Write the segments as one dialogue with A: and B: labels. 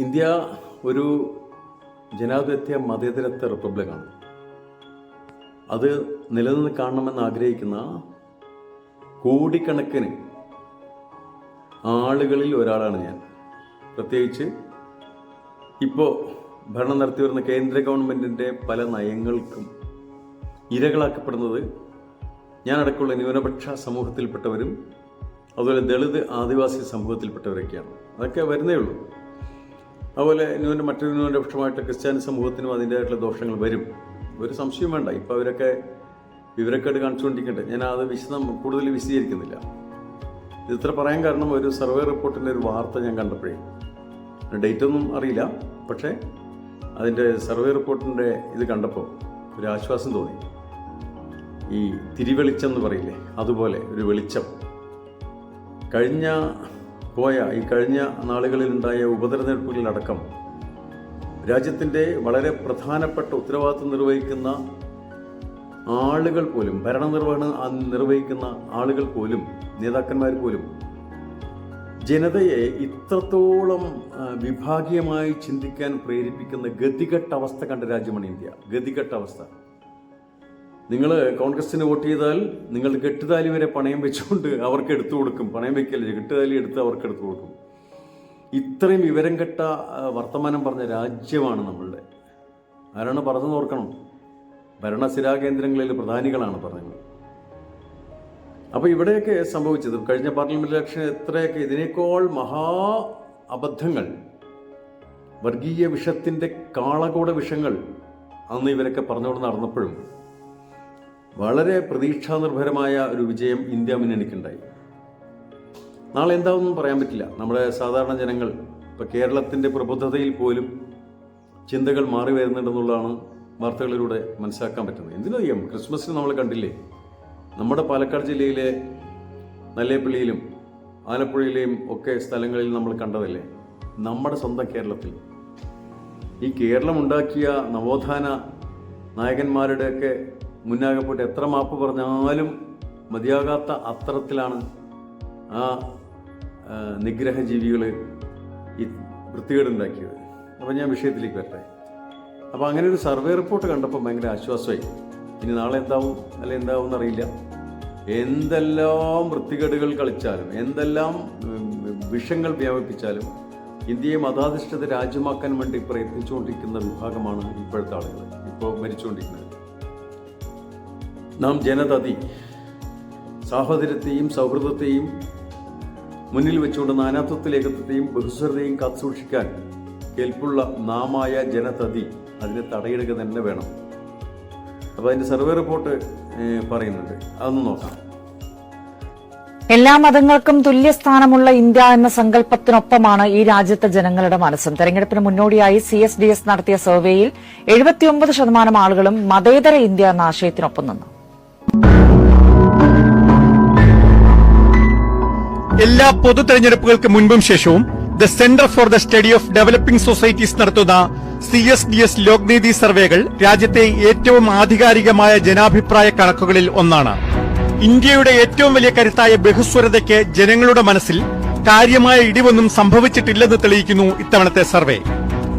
A: India ഒരു ജനാധിപത്യ മതേതരത്വ റിപ്പബ്ലിക്കാണ്. അത് നിലനിന്ന് കാണണമെന്ന് ആഗ്രഹിക്കുന്ന കോടിക്കണക്കിന് ആളുകളിൽ ഒരാളാണ് ഞാൻ. പ്രത്യേകിച്ച് ഇപ്പോൾ ഭരണം നടത്തി വരുന്ന കേന്ദ്ര ഗവൺമെന്റിന്റെ പല നയങ്ങൾക്കും ഇരകളാക്കപ്പെടുന്നത് ഞാനടക്കമുള്ള ന്യൂനപക്ഷ സമൂഹത്തിൽപ്പെട്ടവരും അതുപോലെ ദളിത് ആദിവാസി സമൂഹത്തിൽപ്പെട്ടവരൊക്കെയാണ്. അതൊക്കെ വരുന്നേ ഉള്ളൂ. അതുപോലെ ന്യൂന മറ്റൊരു ന്യൂനപക്ഷമായിട്ട് ക്രിസ്ത്യാനി സമൂഹത്തിനും അതിന്റെതായിട്ടുള്ള ദോഷങ്ങൾ വരും. ഒരു സംശയം വേണ്ട. ഇപ്പോൾ അവരൊക്കെ വിവരക്കേട് കാണിച്ചുകൊണ്ടിരിക്കട്ടെ. ഞാൻ അത് വിശദം കൂടുതൽ വിശദീകരിക്കുന്നില്ല. ഇത് ഇത്ര പറയാൻ കാരണം ഒരു സർവേ റിപ്പോർട്ടിന്റെ ഒരു വാർത്ത ഞാൻ കണ്ടപ്പോഴേ. ഡേറ്റ് ഒന്നും അറിയില്ല. പക്ഷേ അതിന്റെ സർവേ റിപ്പോർട്ടിന്റെ ഇത് കണ്ടപ്പോൾ ഒരു ആശ്വാസം തോന്നി. ഈ തിരിവെളിച്ചം എന്ന് പറയില്ലേ? അതുപോലെ ഒരു വെളിച്ചം. കഴിഞ്ഞ പോയ ഈ കഴിഞ്ഞ നാളുകളിലുണ്ടായ ഉപതെരഞ്ഞെടുപ്പുകളിലടക്കം രാജ്യത്തിന്റെ വളരെ പ്രധാനപ്പെട്ട ഉത്തരവാദിത്വം നിർവഹിക്കുന്ന ആളുകൾ പോലും ഭരണനിർവഹണം നിർവഹിക്കുന്ന ആളുകൾ പോലും നേതാക്കന്മാർ പോലും ജനതയെ ഇത്രത്തോളം വിഭാഗീയമായി ചിന്തിക്കാൻ പ്രേരിപ്പിക്കുന്ന ഗതികെട്ട അവസ്ഥ കണ്ട രാജ്യമാണ് ഇന്ത്യ. ഗതികെട്ട അവസ്ഥ. നിങ്ങൾ കോൺഗ്രസിന് വോട്ട് ചെയ്താൽ നിങ്ങൾ കെട്ടുതാലി വരെ പണയം വെച്ചുകൊണ്ട് അവർക്ക് എടുത്തു കൊടുക്കും. പണയം വെക്കല്ലേ? കെട്ടുതാലി എടുത്ത് അവർക്ക് എടുത്തു കൊടുക്കും. ഇത്രയും വിവരം കെട്ട വർത്തമാനം പറഞ്ഞ രാജ്യമാണ് നമ്മളുടെ. ആരാണ് പറഞ്ഞത് ഓർക്കണം. ഭരണസിരാ കേന്ദ്രങ്ങളിൽ പ്രധാനികളാണ് പറഞ്ഞത്. അപ്പോൾ ഇവിടെയൊക്കെ സംഭവിച്ചത് കഴിഞ്ഞ പാർലമെന്റ് ഇലക്ഷൻ എത്രയൊക്കെ ഇതിനേക്കാൾ മഹാ അബദ്ധങ്ങൾ വർഗീയ വിഷത്തിന്റെ കാളകൂട വിഷങ്ങൾ അന്ന് ഇവരൊക്കെ പറഞ്ഞുകൊണ്ട് നടന്നപ്പോഴും വളരെ പ്രതീക്ഷാനിർഭരമായ ഒരു വിജയം ഇന്ത്യ മുന്നണിക്കുണ്ടായി. നാളെ എന്താണെന്നും പറയാൻ പറ്റില്ല. നമ്മുടെ സാധാരണ ജനങ്ങൾ ഇപ്പോൾ കേരളത്തിന്റെ പ്രബുദ്ധതയിൽ പോലും ചിന്തകൾ മാറി വരുന്നുണ്ടെന്നുള്ളതാണ് വാർത്തകളിലൂടെ മനസ്സിലാക്കാൻ പറ്റുന്നത്. എന്തിനറിയാം ക്രിസ്മസിന് നമ്മൾ കണ്ടില്ലേ? നമ്മുടെ പാലക്കാട് ജില്ലയിലെ നല്ലേപ്പള്ളിയിലും ആലപ്പുഴയിലെയും ഒക്കെ സ്ഥലങ്ങളിൽ നമ്മൾ കണ്ടതല്ലേ? നമ്മുടെ സ്വന്തം കേരളത്തിൽ. ഈ കേരളം ഉണ്ടാക്കിയ നവോത്ഥാന നായകന്മാരുടെയൊക്കെ മുന്നാകപ്പെട്ട് എത്ര മാപ്പ് പറഞ്ഞാലും മതിയാകാത്ത അത്തരത്തിലാണ് ആ നിഗ്രഹ ജീവികൾ ഈ വൃത്തികേടുണ്ടാക്കിയത്. അപ്പം ഞാൻ വിഷയത്തിലേക്ക് വരട്ടെ. അപ്പോൾ അങ്ങനെ ഒരു സർവേ റിപ്പോർട്ട് കണ്ടപ്പോൾ ഭയങ്കര ആശ്വാസമായി. ഇനി നാളെ എന്താവും അല്ലെ എന്താവും എന്നറിയില്ല. എന്തെല്ലാം വൃത്തികേടുകൾ കളിച്ചാലും എന്തെല്ലാം വിഷങ്ങൾ വ്യാപിപ്പിച്ചാലും ഇന്ത്യയെ മതാധിഷ്ഠിത രാജ്യമാക്കാൻ വേണ്ടി പ്രയത്നിച്ചുകൊണ്ടിരിക്കുന്ന വിഭാഗമാണ് ഇപ്പോഴത്തെ ആളുകൾ ഇപ്പോൾ മരിച്ചുകൊണ്ടിരിക്കുന്നത്. നാം ജനതതി. സാഹോദര്യത്തെയും സൗഹൃദത്തെയും മുന്നിൽ വെച്ചുകൊണ്ട് നാനാത്വത്തിൽ ഏകത്വത്തെയും ബഹുസ്വരതയും കാത്തുസൂക്ഷിക്കാൻ കെൽപ്പുള്ള നാമായ ജനതതി അതിനെ തടയിടുക തന്നെ വേണം. അപ്പോൾ അതിന്റെ സർവേ റിപ്പോർട്ട് പറയുന്നുണ്ട്. അതൊന്ന് നോക്കാം.
B: എല്ലാ മതങ്ങൾക്കും തുല്യസ്ഥാനമുള്ള ഇന്ത്യ എന്ന സങ്കല്പത്തിനൊപ്പമാണ് ഈ രാജ്യത്തെ ജനങ്ങളുടെ മനസ്സും. തെരഞ്ഞെടുപ്പിന് മുന്നോടിയായി സി എസ് ഡി എസ് നടത്തിയ സർവേയിൽ എഴുപത്തിയൊമ്പത് ശതമാനം ആളുകളും മതേതര ഇന്ത്യ എന്ന ആശയത്തിനൊപ്പം നിന്നു.
C: എല്ലാ പൊതു തെരഞ്ഞെടുപ്പുകൾക്ക് മുൻപും ശേഷവും the centre for the study of developing societies നടത്തുന്ന C S D S Lokniti സർവേകൾ രാജ്യത്തെ ഏറ്റവും ആധികാരികമായ ജനാഭിപ്രായ കണക്കുകളിൽ ഒന്നാണ്. ഇന്ത്യയുടെ ഏറ്റവും വലിയ കരുത്തായ ബഹുസ്വരതയ്ക്ക് ജനങ്ങളുടെ മനസ്സിൽ കാര്യമായ ഇടിവൊന്നും സംഭവിച്ചിട്ടില്ലെന്ന് തെളിയിക്കുന്നു ഇത്തവണത്തെ സർവേ.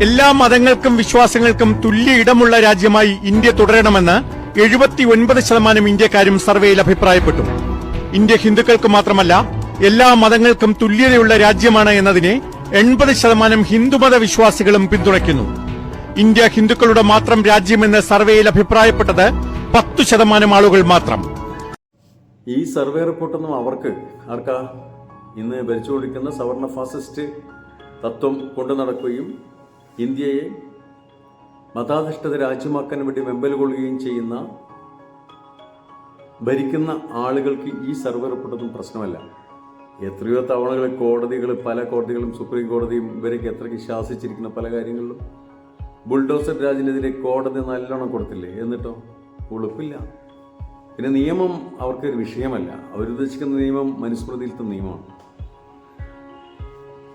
C: എല്ലാ മതങ്ങൾക്കും വിശ്വാസങ്ങൾക്കും തുല്യ ഇടമുള്ള രാജ്യമായി ഇന്ത്യ തുടരണമെന്ന് എഴുപത്തിയൊൻപത് ശതമാനം ഇന്ത്യക്കാരും സർവേയിൽ അഭിപ്രായപ്പെട്ടു. ഇന്ത്യ ഹിന്ദുക്കൾക്ക് മാത്രമല്ല എല്ലാ മതങ്ങൾക്കും തുല്യതയുള്ള രാജ്യമാണ് എന്നതിനെ എൺപത് ശതമാനം ഹിന്ദുമത വിശ്വാസികളും പിന്തുണയ്ക്കുന്നു. ഇന്ത്യ ഹിന്ദുക്കളുടെ മാത്രം രാജ്യമെന്ന് സർവേയിൽ അഭിപ്രായപ്പെട്ടത് പത്തു ശതമാനം ആളുകൾ മാത്രം.
A: ഈ സർവേ റിപ്പോർട്ടൊന്നും അവർക്ക് ആർക്കാ ഇന്ന് ഭരിച്ചുകൊണ്ടിരിക്കുന്ന സവർണ ഫാസിസ്റ്റ് തത്വം കൊണ്ടു നടക്കുകയും ഇന്ത്യയെ മതാധിഷ്ഠിത രാജ്യമാക്കാൻ വേണ്ടി വെമ്പൽ കൊള്ളുകയും ചെയ്യുന്ന ഭരിക്കുന്ന ആളുകൾക്ക് ഈ സർവേ റിപ്പോർട്ടൊന്നും പ്രശ്നമല്ല. എത്രയോ തവണകൾ കോടതികൾ പല കോടതികളും സുപ്രീം കോടതിയും ഇവരൊക്കെ എത്രയ്ക്ക് ശാസിച്ചിരിക്കുന്ന പല കാര്യങ്ങളിലും ബുൾഡോസർ രാജിനെതിരെ കോടതി നല്ലോണം കൊടുത്തില്ലേ? എന്നിട്ടോ? ഉളുപ്പില്ല. പിന്നെ നിയമം അവർക്കൊരു വിഷയമല്ല. അവരുദ്ദേശിക്കുന്ന നിയമം മനുസ്മൃതിയിലത്തെ നിയമമാണ്.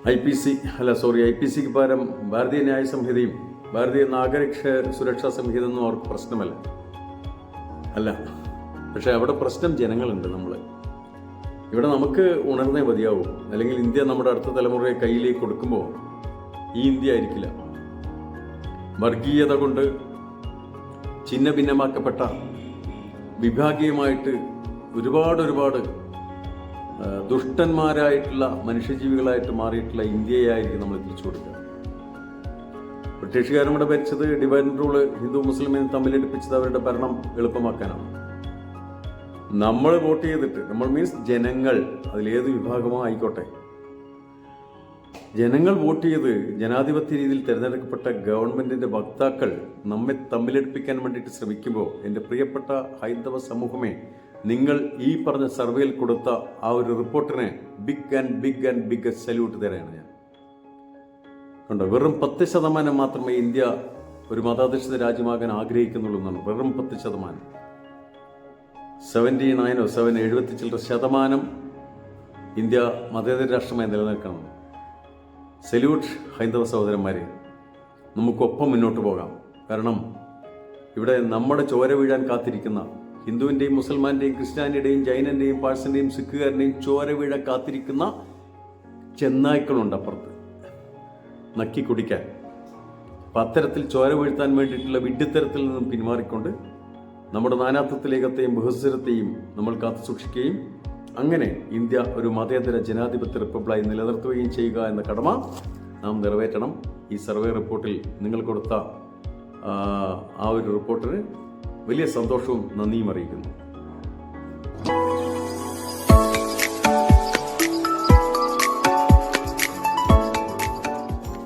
A: ഐ പി സി അല്ല സോറി ഐ പി സിക്ക് പകരം ഭാരതീയ ന്യായ സംഹിതയും ഭാരതീയ നാഗരിക സുരക്ഷാ സംഹിത ഒന്നും അവർക്ക് പ്രശ്നമല്ല. അല്ല പക്ഷെ അവിടെ പ്രശ്നം ജനങ്ങളുണ്ട് നമ്മൾ ഇവിടെ നമുക്ക് ഉണർന്നേ മതിയാവൂ. അല്ലെങ്കിൽ ഇന്ത്യ നമ്മുടെ അടുത്ത തലമുറയെ കയ്യിലേക്ക് കൊടുക്കുമ്പോൾ ഈ ഇന്ത്യ ആയിരിക്കില്ല. വർഗീയത കൊണ്ട് ചിഹ്ന ഭിന്നമാക്കപ്പെട്ട വിഭാഗീയമായിട്ട് ഒരുപാട് ഒരുപാട് ദുഷ്ടന്മാരായിട്ടുള്ള മനുഷ്യജീവികളായിട്ട് മാറിയിട്ടുള്ള ഇന്ത്യയായിരിക്കും നമ്മൾ തിരിച്ചു കൊടുക്കുക. ബ്രിട്ടീഷുകാരും ഇവിടെ ഭരിച്ചത് ഡിവൈൻ റൂൾ ഹിന്ദു തമ്മിൽ തമ്മിലടിപ്പിച്ചത് അവരുടെ ഭരണം എളുപ്പമാക്കാനാണ്. നമ്മൾ വോട്ട് ചെയ്തിട്ട് നമ്മൾ മീൻസ് ജനങ്ങൾ അതിലേത് വിഭാഗമോ ആയിക്കോട്ടെ. ജനങ്ങൾ വോട്ട് ചെയ്ത് ജനാധിപത്യ രീതിയിൽ തിരഞ്ഞെടുക്കപ്പെട്ട ഗവൺമെന്റിന്റെ വക്താക്കൾ നമ്മെ തമ്മിലടിപ്പിക്കാൻ വേണ്ടിയിട്ട് ശ്രമിക്കുമ്പോൾ എന്റെ പ്രിയപ്പെട്ട ഹൈന്ദവ സമൂഹമേ നിങ്ങൾ ഈ പറഞ്ഞ സർവേയിൽ കൊടുത്ത ആ ഒരു റിപ്പോർട്ടിന് big and big and big salute തരാണ് ഞാൻ. കണ്ടോ വെറും പത്ത് ശതമാനം മാത്രമേ ഇന്ത്യ ഒരു മതാധിഷ്ഠിത രാജ്യമാകാൻ ആഗ്രഹിക്കുന്നുള്ളൂ എന്നാണ്. വെറും പത്ത് ശതമാനം. സെവന്റി നയനോ സെവൻ എഴുപത്തി ചില്ലറ ശതമാനം ഇന്ത്യ മതേതര രാഷ്ട്രമായി നിലനിൽക്കണം. സല്യൂട്ട് ഹൈന്ദവ സഹോദരന്മാരെ നമുക്കൊപ്പം മുന്നോട്ട് പോകാം. കാരണം ഇവിടെ നമ്മുടെ ചോര വീഴാൻ കാത്തിരിക്കുന്ന ഹിന്ദുവിന്റെയും മുസൽമാന്റെയും ക്രിസ്ത്യാനിയുടെയും ജൈനന്റെയും പാഴ്സന്റെയും സിഖുകാരന്റെയും ചോര വീഴാൻ കാത്തിരിക്കുന്ന ചെന്നായ്ക്കളുണ്ട് അപ്പുറത്ത്. നക്കി കുടിക്കാൻ. അപ്പം അത്തരത്തിൽ ചോര വീഴ്ത്താൻ വേണ്ടിയിട്ടുള്ള വിഡ്ഢിത്തരത്തിൽ നിന്നും പിന്മാറിക്കൊണ്ട് നമ്മുടെ നാനാത്വത്തിലേക്കത്തെയും ബഹുസ്വരത്തെയും നമ്മൾ കാത്തു സൂക്ഷിക്കുകയും അങ്ങനെ ഇന്ത്യ ഒരു മതേതര ജനാധിപത്യ റിപ്പബ്ലായി നിലനിർത്തുകയും ചെയ്യുക എന്ന കടമ നാം നിറവേറ്റണം. ഈ സർവേ റിപ്പോർട്ടിൽ നിങ്ങൾ കൊടുത്ത ആ ഒരു റിപ്പോർട്ടിന് വലിയ സന്തോഷവും നന്ദിയും അറിയിക്കുന്നു.